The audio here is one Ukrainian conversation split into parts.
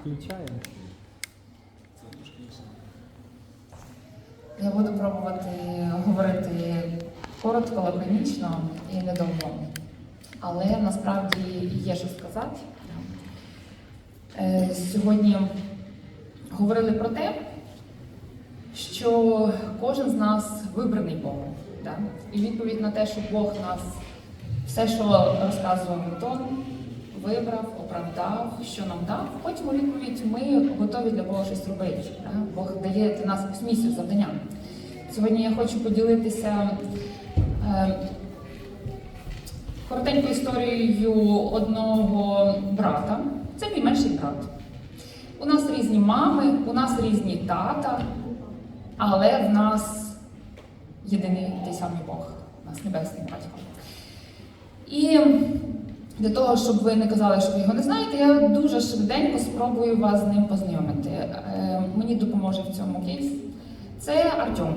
Включаємо. Я буду пробувати говорити коротко, лаконічно і недовго. Але насправді є що сказати. Е, Сьогодні говорили про те, що кожен з нас вибраний Богом. І відповідь на те, що Бог нас все, що розказував Антон, вибрав, оправдав, що нам дав. Потім у відповідь ми готові для Бога щось робити. Бог дає для нас якусь місію, завдання. Сьогодні я хочу поділитися е, коротенькою історією одного брата. Це мій менший брат. У нас різні мами, у нас різні тата, але в нас єдиний той самий Бог, у нас небесний батько. І для того, щоб ви не казали, що ви його не знаєте, я дуже швиденько спробую вас з ним познайомити. Е, Мені допоможе в цьому кейс. Це Артем.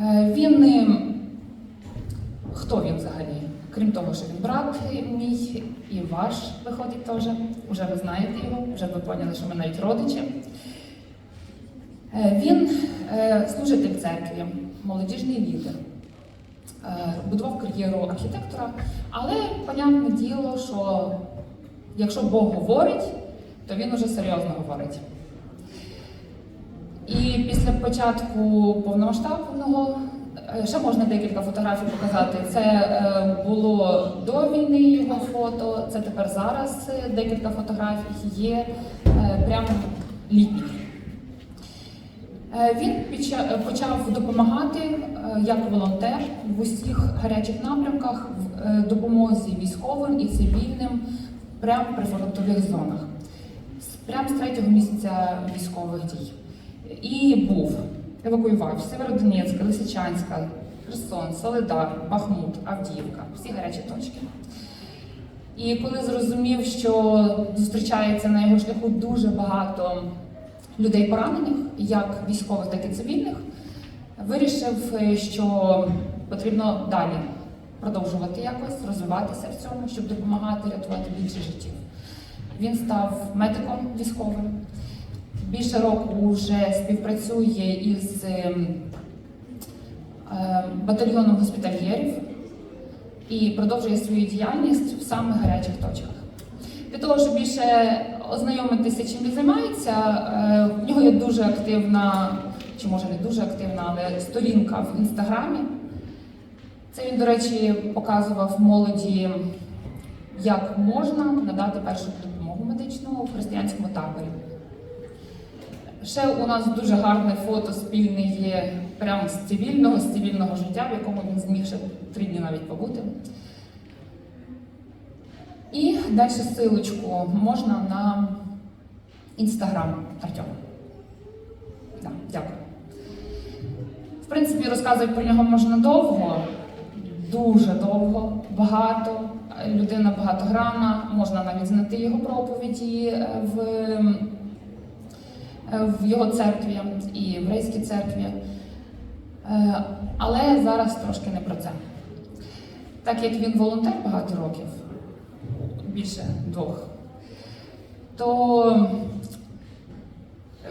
Е, Він е, хто він взагалі? Крім того, що він брат мій і ваш виходить теж. Уже ви знаєте його, вже ви поняли, що ми навіть родичі. Він служитель церкві, молодіжний лідер, будував кар'єру архітектора, але понятне діло, що якщо Бог говорить, то він уже серйозно говорить. І після початку повномасштабного е, ще можна декілька фотографій показати. Це е, було до війни його фото, це тепер зараз е, декілька фотографій є е, прямо літніх. Е, Він е, почав допомагати е, як волонтер в усіх гарячих напрямках в допомозі військовим і цивільним прямо при фронтових зонах, прямо з третього місяця військових дій. І був евакуював Северодонецька, Лисичанська, Херсон, Солидар, Бахмут, Авдіївка, всі гарячі точки. І коли зрозумів, що зустрічається на його шляху дуже багато людей поранених, як військових, так і цивільних, вирішив, е, що потрібно далі продовжувати якось розвиватися в цьому, щоб допомагати рятувати більше життів. Він став медиком військовим. Більше року вже співпрацює із ем, е, батальйоном госпітальєрів і продовжує свою діяльність в самих гарячих точках. Для того, щоб більше ознайомитися, чим він займається, е, в нього є дуже активна, чи може не дуже активна, але сторінка в інстаграмі. Це він, до речі, показував молоді, як можна надати першу допомогу медичну в християнському таборі. Ще у нас дуже гарне фото спільне є прямо з цивільного, з цивільного життя, в якому він зміг ще три дні навіть побути. І далі силочку можна на інстаграм Артема. Да, дякую. В принципі, розказувати про нього можна довго, дуже довго, багато. Людина багатогранна, можна навіть знайти його проповіді е, в, е, в його церкві і єврейській церкві. Е, Але зараз трошки не про це. Так як він волонтер багато років, більше двох, то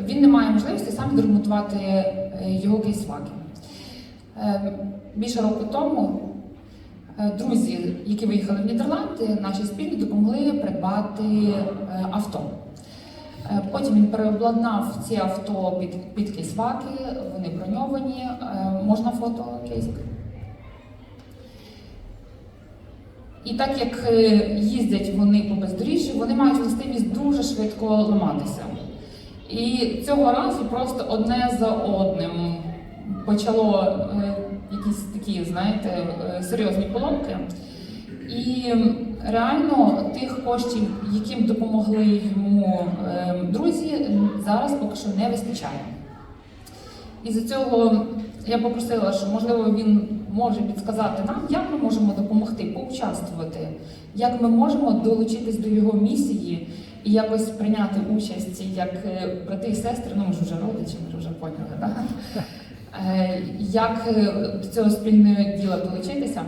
він не має можливості сам відремонтувати е, його кейсваки. Е, Більше року тому е, друзі, які виїхали в Нідерланди, наші спільні допомогли придбати авто. Потім він переобладнав ці авто під, під кейсваки, вони броньовані, можна фото кейсик. І так як е, їздять вони по бездоріжжі, вони мають властивість дуже швидко ламатися. І цього разу просто одне за одним почало е, якісь такі, знаєте, е, серйозні поломки. І реально тих коштів, яким допомогли йому е, друзі, зараз поки що не вистачає. І за цього я попросила, що можливо він може підказати нам, як ми можемо допомогти, поучаствувати, як ми можемо долучитись до його місії і якось прийняти участь як е, брати і сестри, ну ми ж вже родичі, ми вже поняли, да? Е, як е, до цього спільного діла долучитися.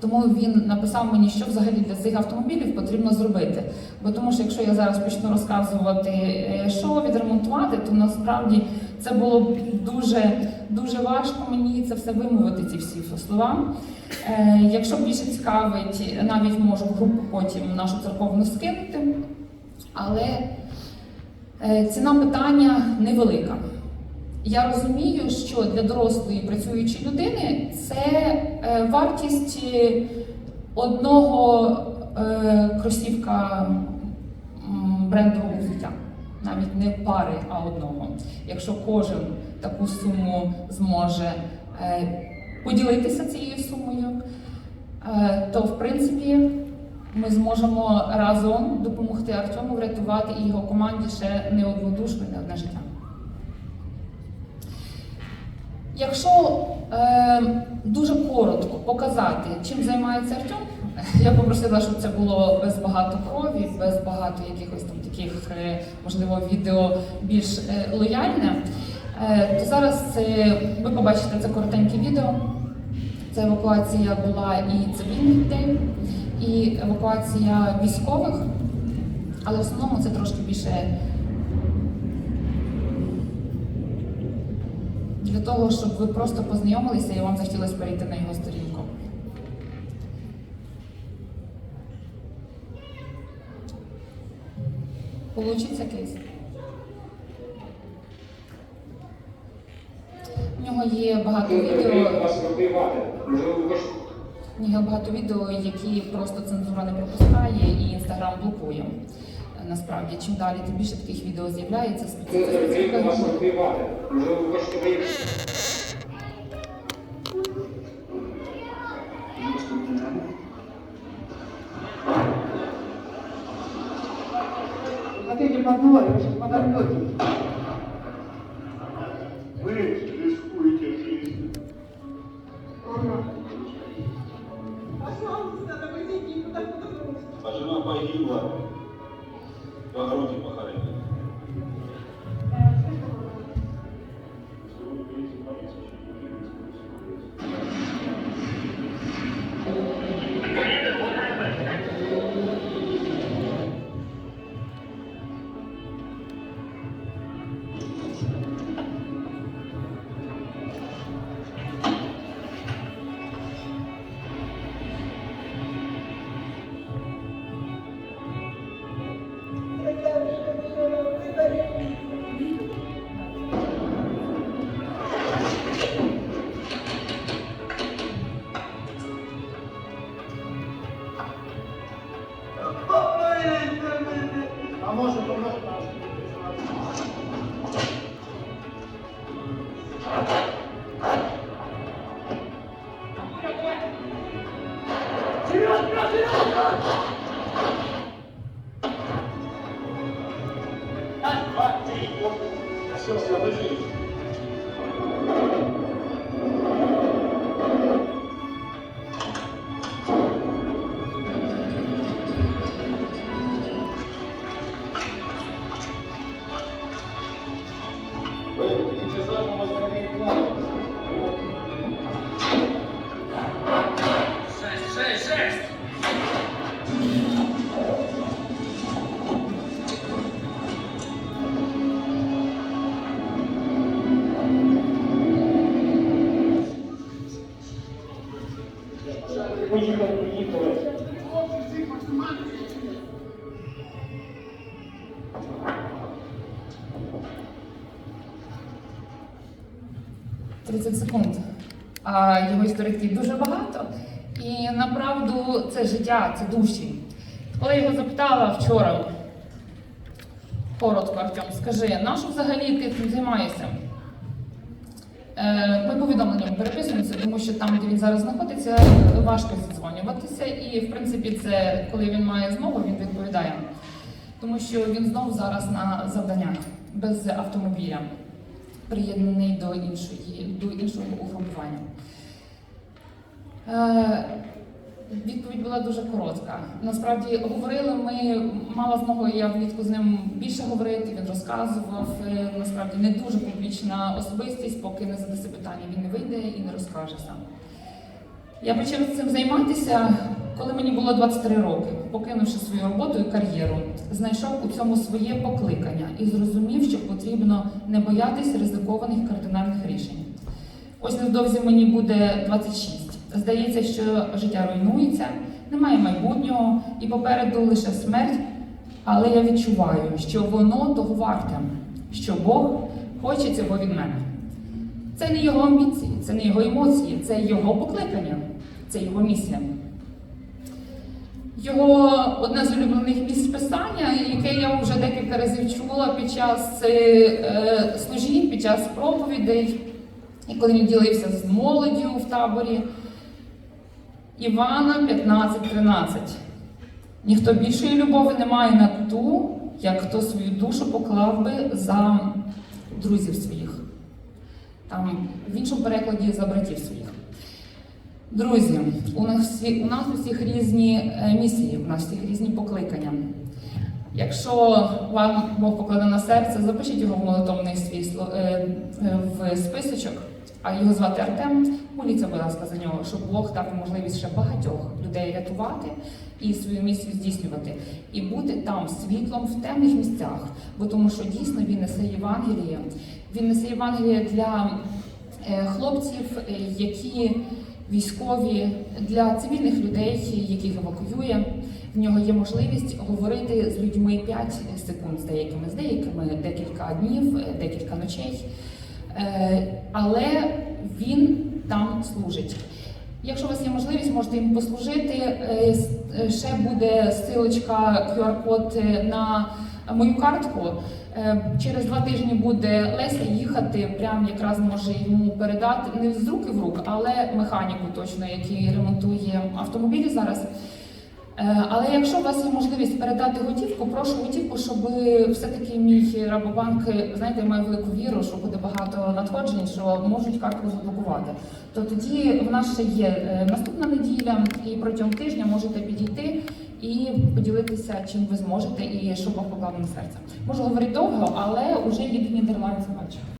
Тому він написав мені, що взагалі для цих автомобілів потрібно зробити. Бо тому що якщо я зараз почну розказувати, е, що відремонтувати, то насправді це було б дуже дуже важко мені це все вимовити, ці всі слова. Е, якщо більше цікавить, навіть можу групу потім нашу церковну скинути. Але е, ціна питання невелика. Я розумію, що для дорослої працюючої людини це е, вартість е, одного е, кросівка брендового взуття. Навіть не пари, а одного. Якщо кожен таку суму зможе поділитися цією сумою, то в принципі ми зможемо разом допомогти Артему врятувати і його команді ще не одну душу, не одне життя. Якщо е, дуже коротко показати, чим займається Артем, я попросила, щоб це було без багато крові, без багато якихось там таких, е, можливо, відео більш е, лояльне. Е, то зараз це, ви побачите це коротеньке відео. Це евакуація була і цивільних людей, і евакуація військових, але в основному це трошки більше для того, щоб ви просто познайомилися і вам захотілося перейти на його сторінку. Получиться кейс? У нього є багато відео. ви ж У нього багато відео, які просто цензура не пропускає і інстаграм блокує. Насправді, чим далі, тим більше таких відео з'являється. це вас ви под ноги, подорвете. Все, 30 секунд. А його істориків дуже багато. І направду це життя, це душі. Коли його запитала вчора, коротко, Артем, скажи, на що взагалі ти цим займаєшся? Е, Ми повідомленням переписуємося, тому що там, де він зараз знаходиться, важко зідзвонюватися. І, в принципі, це коли він має змогу, він відповідає. Тому що він знову зараз на завданнях без автомобіля, приєднаний до іншої, до іншого угрупування. Е, Відповідь була дуже коротка. Насправді говорили ми, мала змогу я влітку з ним більше говорити, він розказував. Е, Насправді не дуже публічна особистість, поки не задаси питання, він не вийде і не розкаже сам. Я почала цим займатися, коли мені було 23 роки, покинувши свою роботу і кар'єру, знайшов у цьому своє покликання і зрозумів, що потрібно не боятися ризикованих кардинальних рішень. Ось невдовзі мені буде 26. Здається, що життя руйнується, немає майбутнього і попереду лише смерть. Але я відчуваю, що воно того варте, що Бог хоче цього від мене. Це не його амбіції, це не його емоції, це його покликання, це його місія. Його одне з улюблених місць писання, яке я вже декілька разів чула під час е, служінь, під час проповідей, і коли він ділився з молоддю в таборі. Івана 15.13. Ніхто більшої любові не має на ту, як хто свою душу поклав би за друзів своїх. Там в іншому перекладі за братів своїх. Друзі, у нас всі, у нас у всіх різні е, місії, у нас всіх різні покликання. Якщо вам Бог покладе на серце, запишіть його в молитовний свій е, е, в списочок, а його звати Артем. Моліться, будь ласка, за нього, щоб Бог дав можливість ще багатьох людей рятувати і свою місію здійснювати, і бути там світлом в темних місцях, бо тому що дійсно він несе Євангеліє. Він несе Євангеліє для хлопців, які військові, для цивільних людей, яких евакуює. В нього є можливість говорити з людьми 5 секунд з деякими, з деякими декілька днів, декілька ночей. Е, Але він там служить. Якщо у вас є можливість, можете їм послужити. Е, е, Ще буде силочка QR-код на мою картку. Е, Через два тижні буде Леся їхати, прям якраз може йому передати не з руки в рук, але механіку точно, який ремонтує автомобілі зараз. Е, Але якщо у вас є можливість передати готівку, прошу готівку, щоб все-таки мій Рабобанк, знаєте, має велику віру, що буде багато надходжень, що можуть картку заблокувати. То тоді в нас ще є е, наступна неділя, і протягом тижня можете підійти і поділитися, чим ви зможете, і що Бог поклав на серце. Можу говорити довго, але вже їду в Нідерланди бачу.